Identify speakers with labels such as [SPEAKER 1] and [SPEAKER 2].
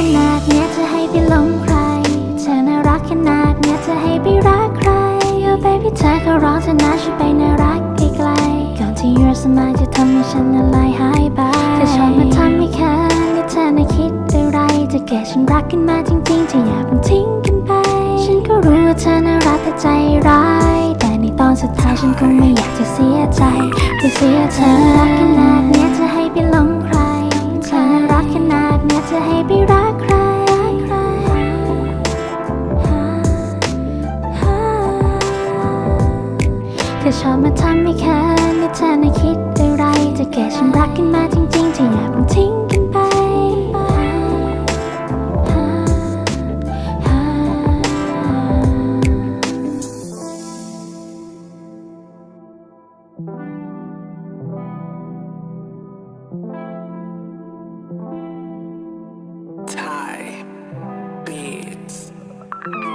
[SPEAKER 1] นารักขนาดเนี้ยจะให้ไปหลงใคร เธอน่ารักขนาดเนี้ยจะให้ไปรักใคร Oh baby เธอก็ร้องเธอนะช่วยไปน่ารักไกลๆก่อนที่ your smile จะทำให้ฉันละลายหายไปเธอชอบมาทำให้คันนี่เธอน่ะคิดอะไรจะเกิดฉันรักกันมาจริงๆจะอย่าเพิ่งทิ้งกันไป ฉันก็รู้ว่าเธอน่ารักแต่ใจร้าย แต่ในตอนสุดท้ายฉันคงไม่อยากจะเสียใจจะเสียเธอรักขนาด เธอชอบมาทำให้แค้นและเธอน่ะคิดอะไรจะแก่ฉันรักกันมาจริงๆที่อย่าเทิ้งกันไป
[SPEAKER 2] Thank you.